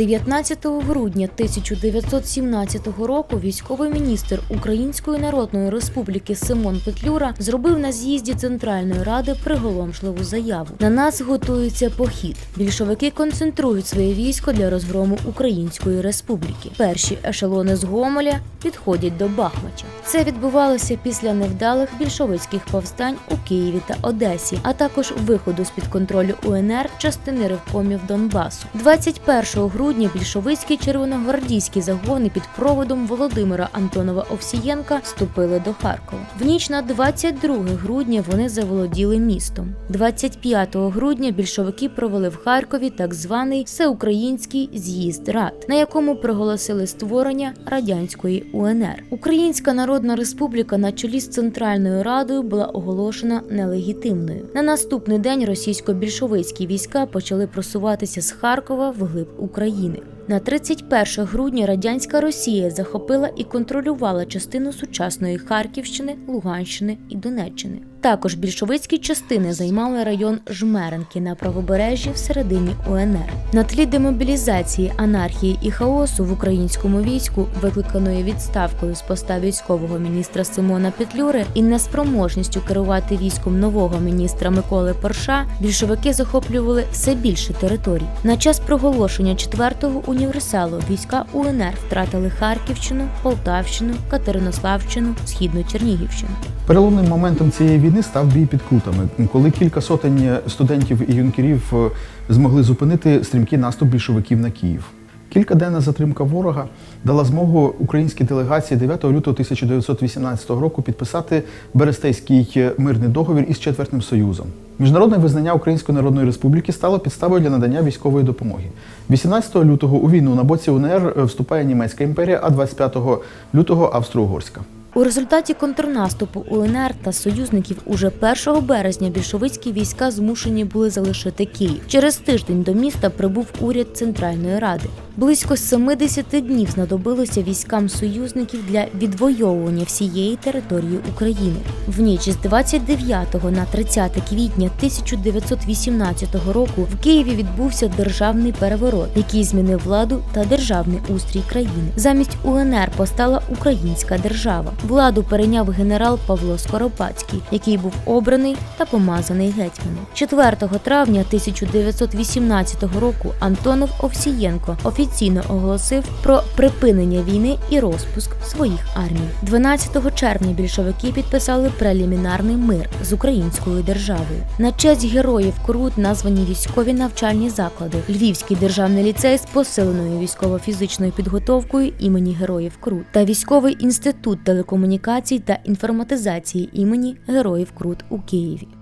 19 грудня 1917 року військовий міністр Української Народної Республіки Симон Петлюра зробив на з'їзді Центральної Ради приголомшливу заяву. На нас готується похід. Більшовики концентрують своє військо для розгрому Української Республіки. Перші ешелони з Гомеля підходять до Бахмача. Це відбувалося після невдалих більшовицьких повстань у Києві та Одесі, а також виходу з під контролю УНР частини ревкомів Донбасу. 21 грудня більшовицькі червоногвардійські загони під проводом Володимира Антонова Овсієнка вступили до Харкова. В ніч на 22 грудня вони заволоділи містом. 25 грудня більшовики провели в Харкові так званий всеукраїнський з'їзд рад, на якому проголосили створення радянської УНР. Українська Народна Республіка на чолі з Центральною Радою була оголошена нелегітимною. На наступний день російсько-більшовицькі війська почали просуватися з Харкова вглиб України. На 31 грудня радянська Росія захопила і контролювала частину сучасної Харківщини, Луганщини і Донеччини. Також більшовицькі частини займали район Жмеренки на правобережжі всередині УНР. На тлі демобілізації, анархії і хаосу в українському війську, викликаної відставкою з поста військового міністра Симона Петлюри і неспроможністю керувати військом нового міністра Миколи Порша, більшовики захоплювали все більше територій. На час проголошення четвертого універсалу війська УНР втратили Харківщину, Полтавщину, Катеринославщину, Східну Чернігівщину. Переломним моментом цієї війни став бій під Кутами, коли кілька сотень студентів і юнкерів е, змогли зупинити стрімкий наступ більшовиків на Київ. Кількаденна затримка ворога дала змогу українській делегації 9 лютого 1918 року підписати Берестейський мирний договір із Четвертним Союзом. Міжнародне визнання Української Народної Республіки стало підставою для надання військової допомоги. 18 лютого у війну на боці УНР вступає Німецька імперія, а 25 лютого Австро-Угорська. У результаті контрнаступу УНР та союзників уже 1 березня більшовицькі війська змушені були залишити Київ. Через тиждень до міста прибув уряд Центральної Ради. Близько 70 днів знадобилося військам союзників для відвоювання всієї території України. В ніч з 29 на 30 квітня 1918 року в Києві відбувся державний переворот, який змінив владу та державний устрій країни. Замість УНР постала Українська держава. Владу перейняв генерал Павло Скоропадський, який був обраний та помазаний гетьманом. 4 травня 1918 року Антонов Овсієнко офіційно оголосив про припинення війни і розпуск своїх армій. 12 червня більшовики підписали прелімінарний мир з українською державою. На честь героїв Крут названі військові навчальні заклади, Львівський державний ліцей з посиленою військово-фізичною підготовкою імені Героїв Крут та військовий інститут телекомунікацій та інформатизації імені Героїв Крут у Києві.